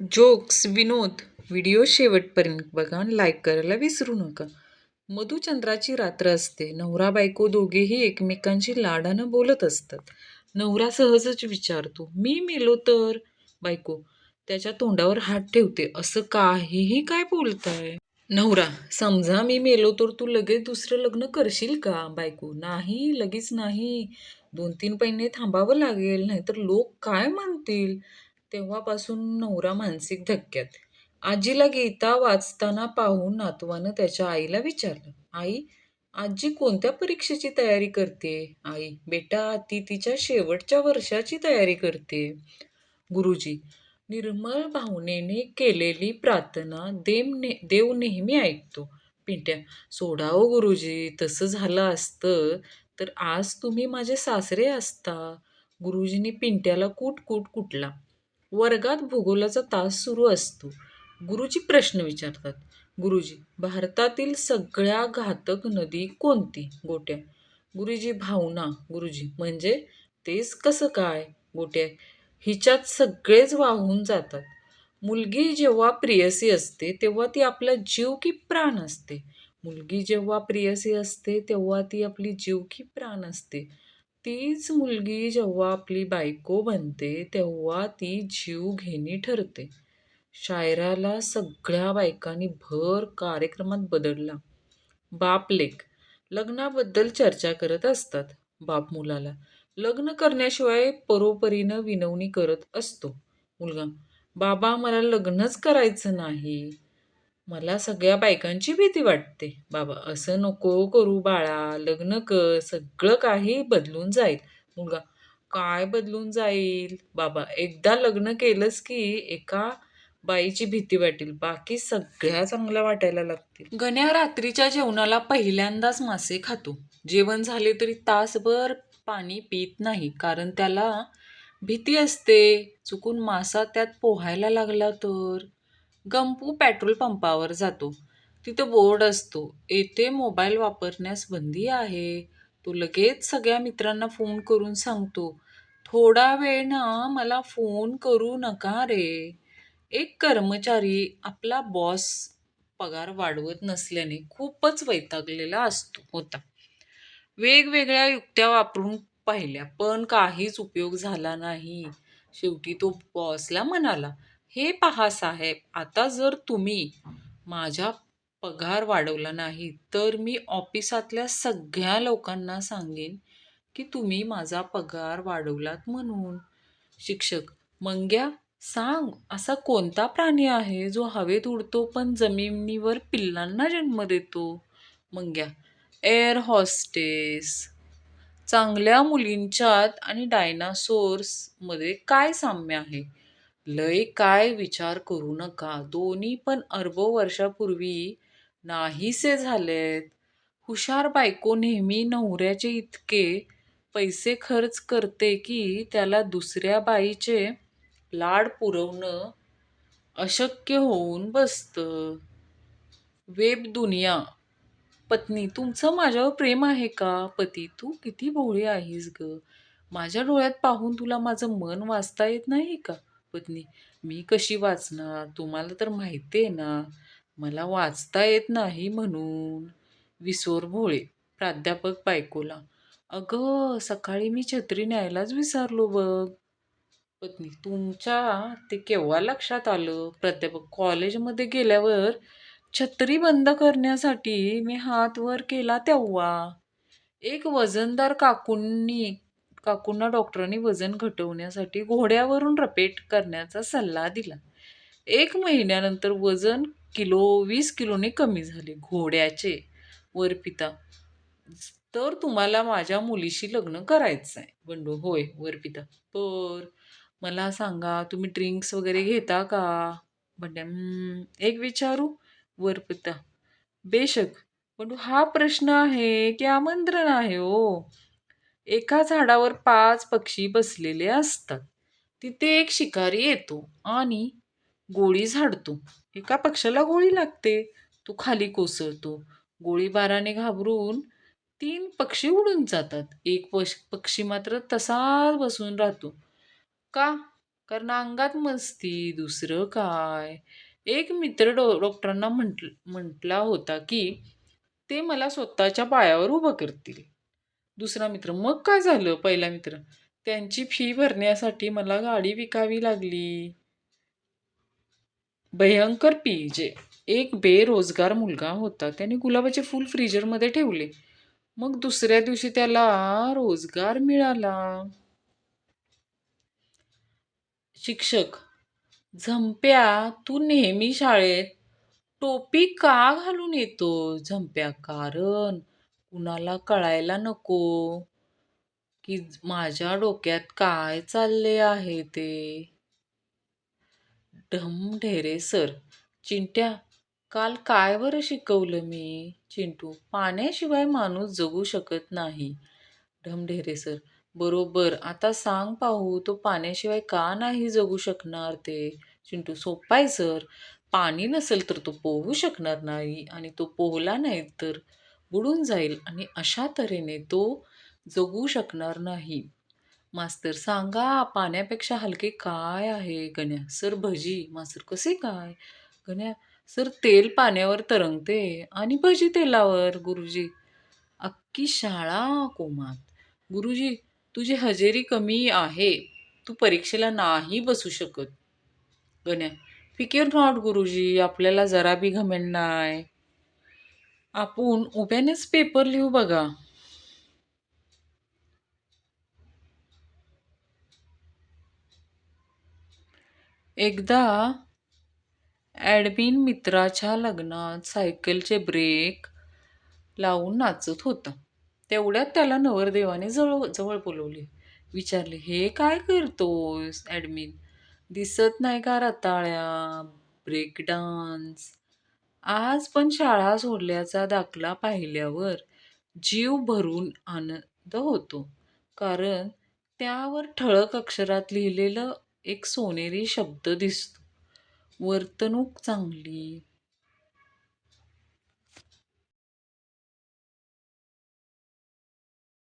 Jokes विनोद video शेवटपर्यंत बघा आणि लाईक करायला विसरू नका. मधुचंद्राची रात्र असते. नवरा बायको दोघेही एकमेकांशी लाडानं बोलत असतात. नवरा सहजच विचारतो मी मेलो तर? बायको त्याच्या तोंडावर हात ठेवते. असं काहीही काय बोलताय? नवरा समजा मी मेलो तर तू लगेच दुसरं लग्न करशील का? बायको नाही लगेच नाही. दोन तीन महिने थांबावं लागेल नाहीतर लोक काय म्हणतील? तेव्हापासून नवरा मानसिक धक्क्यात. आजीला गीता वाचताना पाहून नातवानं त्याच्या आईला विचारलं आई आजी कोणत्या परीक्षेची तयारी करते? आई बेटा ती तिच्या शेवटच्या वर्षाची तयारी करते. गुरुजी निर्मळ भावनेने केलेली प्रार्थना देव ने देव नेहमी ऐकतो. पिंट्या सोडा हो गुरुजी तसं झालं असतं तर आज तुम्ही माझे सासरे असता. गुरुजींनी पिंट्याला कूट कूट कुटला. वर्गात भूगोलाचा तास सुरू असतो. गुरुजी प्रश्न विचारतात. गुरुजी भारतातील सगळ्या घातक नदी कोणती? गोट्या. गुरुजी भावना. गुरुजी म्हणजे तेच कसं काय? गोट्या. हिच्यात सगळेच वाहून जातात. मुलगी जेव्हा प्रियसी असते तेव्हा ती आपला जीव की प्राण असते. मुलगी जेव्हा प्रियसी असते तेव्हा ती आपली जीव की प्राण असते. तीच मुलगी जेव्हा आपली बायको बनते तेव्हा ती जीव घेणी ठरते. शायराला सगळ्या बायकांनी भर कार्यक्रमात बदलला. बाप लेख लग्नाबद्दल चर्चा करत असतात बाप मुलाला. लग्न करण्याशिवाय परोपरीनं विनवणी करत असतो. मुलगा बाबा मला लग्नच करायचं नाही. मला सगळ्या बायकांची भीती वाटते. बाबा असं नको करू बाळा लग्न कर सगळं काही बदलून जाईल. मुलगा काय बदलून जाईल? बाबा एकदा लग्न केलंस की एका बाईची भीती वाटेल. बाकी सगळ्या चांगल्या वाटायला लागतील. गण्या रात्रीच्या जेवणाला पहिल्यांदाच मासे खातो. जेवण झाले तरी तासभर पाणी पित नाही कारण त्याला भीती असते. चुकून मासा त्यात पोहायला लागला तर? गंपू पेट्रोल पंपावर जातो. तिथं बोर्ड असतो. येथे मोबाईल वापरण्यास बंदी आहे. तो लगेच सगळ्या मित्रांना फोन करून सांगतो. थोडा वेळ ना मला फोन करू नका रे. एक कर्मचारी आपला बॉस पगार वाढवत नसल्याने खूपच वैतागलेला असतो होता. वेगवेगळ्या युक्त्या वापरून पाहिल्या पण काहीच उपयोग झाला नाही. शेवटी तो बॉसला म्हणाला हे पहा साहेब आता जर तुम्ही माझा पगार वाढवला नाही तर मी ऑफिसातल्या सगळ्या लोकांना सांगेन की तुम्ही माझा पगार वाढवलात म्हणून. शिक्षक मंग्या सांग असा कोणता प्राणी आहे जो हवेत उडतो पण जमिनीवर पिल्लांना जन्म देतो? मंग्या एअर हॉस्टेस चांगल्या मुलींच्यात आणि डायनासोर्समध्ये काय साम्य आहे? लय काय विचार करू नका. दोन्ही पण अर्बो वर्षापूर्वी नाहीसे झालेत. हुशार बायको नेहमी नवऱ्याचे इतके पैसे खर्च करते की त्याला दुसऱ्या बाईचे लाड पुरवणं अशक्य होऊन बसतं. वेब दुनिया. पत्नी तुमचं माझ्यावर प्रेम आहे का? पती तू किती भोळी आहेस ग? माझ्या डोळ्यात पाहून तुला माझं मन वाचता येत नाही का? पत्नी मी कशी वाचणार? तुम्हाला तर माहिती आहे ना? मला वाचता येत नाही म्हणून. विसोर भोळे प्राध्यापक बायकोला अगं सकाळी मी छत्री न्यायलाच विसरलो बघ. पत्नी तुमच्या ते केव्हा लक्षात आलं? प्राध्यापक कॉलेजमध्ये गेल्यावर छत्री बंद करण्यासाठी मी हात वर केला तेव्हा. एक वजनदार काकूंनी काकूंना डॉक्टरांनी वजन घटवण्यासाठी घोड्यावरून रपेट करण्याचा सल्ला दिला. एक महिन्यानंतर वजन किलो वीस किलोने कमी झाले. घोड्याचे. वर पिता तर तुम्हाला माझ्या मुलीशी लग्न करायचं आहे बंडू होय. वर पिता पर मला सांगा तुम्ही ड्रिंक्स वगैरे घेता का? बंड्या एक विचारू. वर पिता बेशक. बंडू हा प्रश्न आहे की आमंत्रण आहे हो. एका झाडावर पाच पक्षी बसलेले असतात. तिथे एक शिकारी येतो आणि गोळी झाडतो. एका पक्षाला गोळी लागते. तो खाली कोसळतो. गोळीबाराने घाबरून तीन पक्षी उडून जातात. एक पश पक्षी मात्र तसाच बसून राहतो. का? कारण अंगात मस्ती दुसरं काय? एक मित्र डॉ डॉक्टरांना म्हंट म्हटला होता की ते मला स्वतःच्या पायावर उभं करतील. दुसरा मित्र. मग काय झालं पहिला मित्र? त्यांची फी भरण्यासाठी मला गाडी विकावी लागली. भयंकर पीजे एक बेरोजगार मुलगा होता त्याने गुलाबाचे फूल फ्रीजरमध्ये ठेवले. मग दुसऱ्या दिवशी त्याला रोजगार मिळाला. शिक्षक झंप्या तू नेहमी शाळेत टोपी का घालून येतो झंप्या कारण कुणाला कळायला नको. की माझ्या डोक्यात काय चालले आहे ते? ढम ढेरे सर. चिंट्या काल काय बरं शिकवलं मी? चिंटू पाण्याशिवाय माणूस जगू शकत नाही. ढमढेरे सर. बरोबर. आता सांग पाहू तो पाण्याशिवाय का नाही जगू शकणार ते? चिंटू सोपाय सर. पाणी नसेल तर तो पोहू शकणार नाही आणि तो पोहला नाही तर? बुडून जाईल आणि अशा तऱ्हेने तो जगू शकणार नाही. मास्तर सांगा पाण्यापेक्षा हलके काय आहे? गण्या सर भजी. मास्तर कसे काय? गण्या सर तेल पाण्यावर तरंगते आणि भजी तेलावर. गुरुजी अख्खी शाळा कोमात. गुरुजी तुझी हजेरी कमी आहे. तू परीक्षेला नाही बसू शकत. गण्या फिकेर नॉट गुरुजी. आपल्याला जरा बी घमेंड नाही आपण उभ्यानेच पेपर लिहू बघा. एकदा ॲडमिन मित्राच्या लग्नात सायकलचे ब्रेक लावून नाचत होता. तेवढ्यात त्याला नवरदेवाने जवळ जवळ बोलवले. विचारले हे काय करतोस ॲडमिन दिसत नाही का रताळ्या? ब्रेक डान्स आज पण शाळा सोडल्याचा दाखला पाहिल्यावर जीव भरून आनंद होतो. कारण त्यावर ठळक अक्षरात लिहिलेलं एक सोनेरी शब्द दिसतो. वर्तणूक चांगली